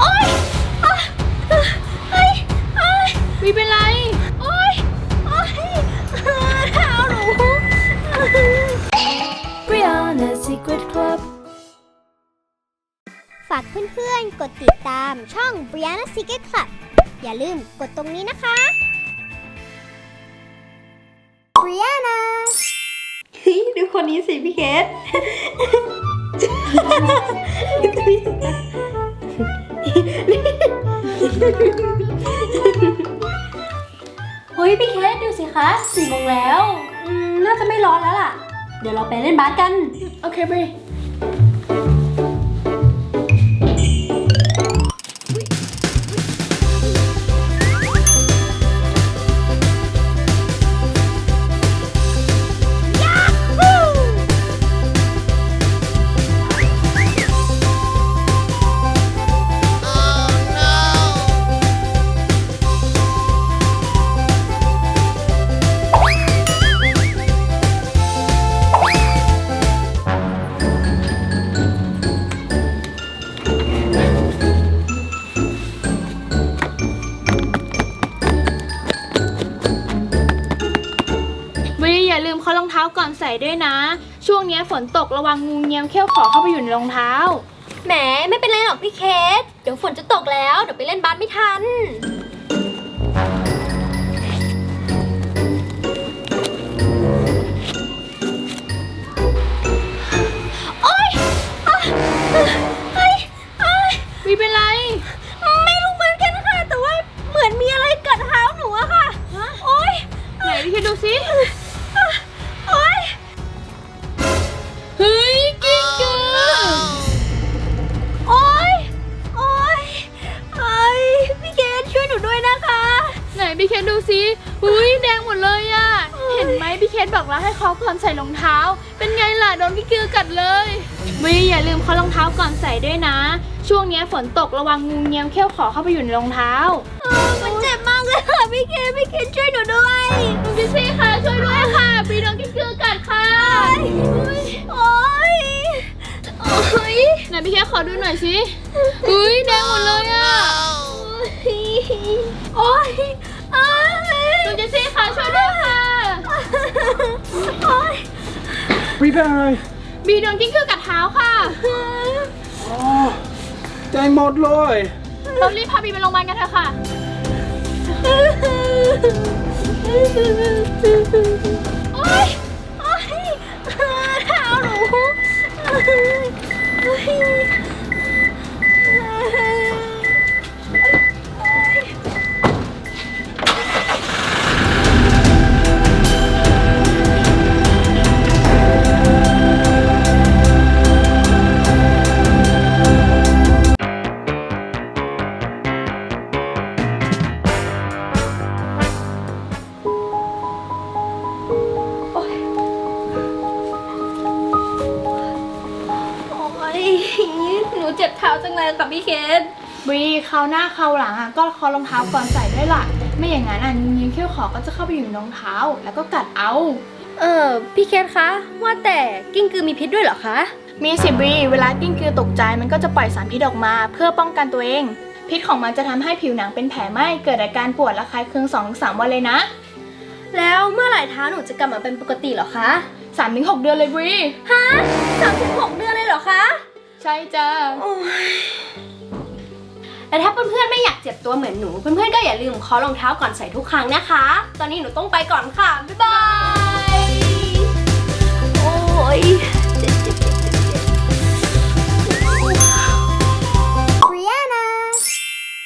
โอ๊ยอะเฮ้ยเฮ้ยวีเป็นไร โอ๊ยโอ๊ยเท้าหนู Brianna Secret Club ฝากเพื่อนๆ กดติดตามช่อง Brianna Secret Club อย่าลืมกดตรงนี้นะคะ Brianna เฮ้ยดูคนนี้สิพี่เคส เฮ้ยพี่เคสดูสิคะสี่โมงแล้วอืมน่าจะไม่ร้อนแล้วล่ะ เดี๋ยวเราไปเล่นบาสกัน โอเคไป ลืมเคาะรองเท้าก่อนใส่ด้วยนะ ช่วงเนี้ยฝนตกระวังงูเงี้ยวเขี้ยวขอเข้าไปอยู่ในรองเท้า แหมไม่เป็นไรหรอกพี่เคส เดี๋ยวฝนจะตกแล้ว เดี๋ยวไปเล่นบาสไม่ทัน ห็นไหมพี่เคสบอกแล้วให้เคาะก่อนใส่รองเท้า เป็นไงล่ะโดนกิ้งกือกัดเลยวีอย่าลืมเคาะรองเท้าก่อนใส่ด้วยนะ ช่วงเนี้ยฝนตกระวังงูเงี้ยมเขี้ยวขอเข้าไปอยู่ในรองเท้าเออมันเจ็บมากเลยค่ะพี่เกดพี่เกดช่วยหนูด้วยคุณพี่ซี่ค่ะช่วยด้วยค่ะปีโดนกิ้งกือกัดค่ะโอ๊ยโอ๊ยไหนพี่เคสขอดูหน่อยสิเฮ้ยแดงหมดเลยอะโอ๊ยโอ๊ยคุณเจสซี่ค่ะช่วยด้วยค่ะ บเป็นอะไรบีโดนกิ้งกือกัดเท้าค่ะอ๋อแดงหมดเลยเรารีบพาบีไปโรงพยาบาลกันเถอะค่ะ โอ๊ย โอ๊ยเท้าหนู เจ็บเท้าจังเลยค่ะพี่เคสบีคราวหน้าคราวหลังอะก็เคาะรองเท้าก่อนใส่ด้วยล่ะ ไม่อย่างนั้นอะงูเงี้ยเขี้ยวขอก็จะเข้าไปอยู่ในรองเท้าแล้วก็กัดเอา เออพี่เคสคะ ว่าแต่กิ้งกือมีพิษด้วยเหรอคะ มีสิบีเวลากิ้งกือตกใจมันก็จะปล่อยสารพิษออกมา เพื่อป้องกันตัวเอง พิษของมันจะทำให้ผิวหนังเป็นแผลไหม้เกิดอาการปวดระคายเคือง2-3วันเลยนะ แล้วเมื่อไหร่เท้าหนูจะกลับมาเป็นปกติเหรอคะ3-6เดือนเลยบีฮะสามถึงหกเดือนเลยเหรอคะ ใช่จ้าแต่ถ้าเพื่อนๆไม่อยากเจ็บตัวเหมือนหนู เพื่อนๆก็อย่าลืมเคาะรองเท้าก่อนใส่ทุกครั้งนะคะ ตอนนี้หนูต้องไปก่อนค่ะ บ๊ายบาย